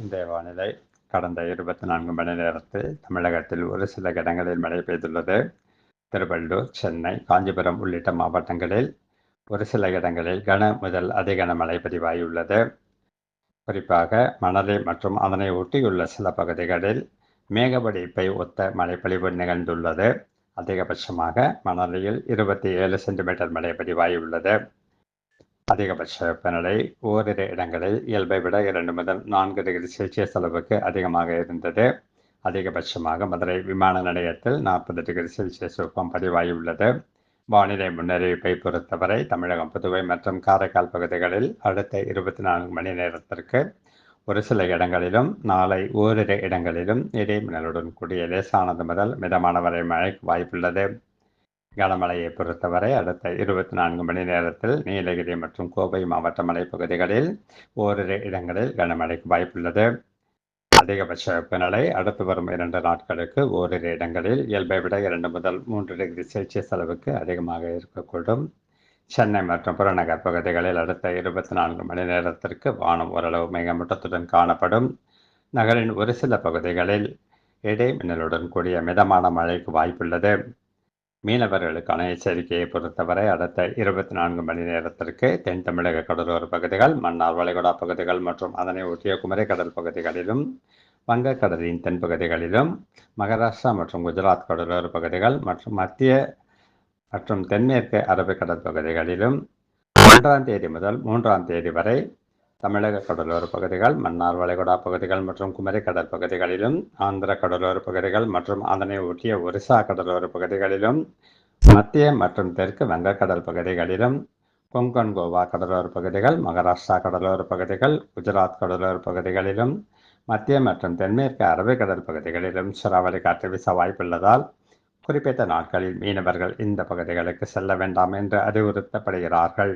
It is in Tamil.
இன்றைய வானிலை கடந்த இருபத்தி நான்கு மணி நேரத்தில் தமிழகத்தில் ஒரு சில இடங்களில் மழை பெய்துள்ளது. திருவள்ளூர் சென்னை காஞ்சிபுரம் உள்ளிட்ட மாவட்டங்களில் ஒரு சில இடங்களில் கன முதல் அதிகன மழை பதிவாகியுள்ளது. குறிப்பாக மணலை மற்றும் அதனை ஒட்டியுள்ள சில பகுதிகளில் மேகவடிப்பை ஒத்த மழைப்பொழிவு நிகழ்ந்துள்ளது. அதிகபட்சமாக மணலியில் இருபத்தி ஏழு சென்டிமீட்டர் மழை பதிவாகியுள்ளது. அதிகபட்ச வெப்பநிலை ஓரிரு இடங்களில் இயல்பை விட இரண்டு முதல் நான்கு டிகிரி செல்சியஸ் அளவுக்கு அதிகமாக இருந்தது. அதிகபட்சமாக மதுரை விமான நிலையத்தில் நாற்பது டிகிரி செல்சியஸ் வெப்பம் பதிவாகியுள்ளது வானிலை முன்னறிவிப்பை பொறுத்தவரை தமிழகம் புதுவை மற்றும் காரைக்கால் பகுதிகளில் அடுத்த இருபத்தி நான்கு மணி நேரத்திற்கு ஒரு சில இடங்களிலும் நாளை ஓரிரு இடங்களிலும் இடைமின்னலுடன் கூடிய லேசானது முதல் மிதமான வரை மழைக்கு வாய்ப்புள்ளது. கனமழையை பொறுத்தவரை அடுத்த இருபத்தி நான்கு மணி நேரத்தில் நீலகிரி மற்றும் கோவை மாவட்ட மலைப்பகுதிகளில் ஓரிரு இடங்களில் கனமழைக்கு வாய்ப்புள்ளது. அதிகபட்ச வெப்பநிலை அடுத்து வரும் இரண்டு நாட்களுக்கு ஓரிரு இடங்களில் இயல்பை விட இரண்டு முதல் மூன்று டிகிரி செல்சியஸ் அளவுக்கு அதிகமாக இருக்கக்கூடும். சென்னை மற்றும் புறநகர் பகுதிகளில் அடுத்த இருபத்தி நான்கு மணி நேரத்திற்கு வானம் ஓரளவு மேகமூட்டத்துடன் காணப்படும். நகரின் ஒரு சில பகுதிகளில் இடை மின்னலுடன் கூடிய மிதமான மழைக்கு வாய்ப்புள்ளது. மீனவர்களுக்கான எச்சரிக்கையை பொறுத்தவரை அடுத்த இருபத்தி நான்கு மணி நேரத்திற்கு தென் தமிழக கடலோர பகுதிகள் மன்னார் வளைகுடா பகுதிகள் மற்றும் அதனை ஒட்டிய குமரி கடல் பகுதிகளிலும் வங்கக்கடலின் தென்பகுதிகளிலும் மகாராஷ்டிரா மற்றும் குஜராத் கடலோர பகுதிகள் மற்றும் மத்திய மற்றும் தென்மேற்கு அரபிக்கடல் பகுதிகளிலும் ஒன்றாம் தேதி முதல் மூன்றாம் தேதி வரை தமிழக கடலோர பகுதிகள் மன்னார் வளைகுடா பகுதிகள் மற்றும் குமரி கடல் பகுதிகளிலும் ஆந்திர கடலோர பகுதிகள் மற்றும் அதனை ஒட்டிய ஒரிசா கடலோர பகுதிகளிலும் மத்திய மற்றும் தெற்கு வங்கக்கடல் பகுதிகளிலும் கொங்கன் கோவா கடலோர பகுதிகள் மகாராஷ்டிரா கடலோர பகுதிகள் குஜராத் கடலோர பகுதிகளிலும் மத்திய மற்றும் தென்மேற்கு அரபிக்கடல் பகுதிகளிலும் சூறாவளி காற்று வீச வாய்ப்புள்ளதால் குறிப்பிட்ட நாட்களில் மீனவர்கள் இந்த பகுதிகளுக்கு செல்ல வேண்டாம் என்று அறிவுறுத்தப்படுகிறார்கள்.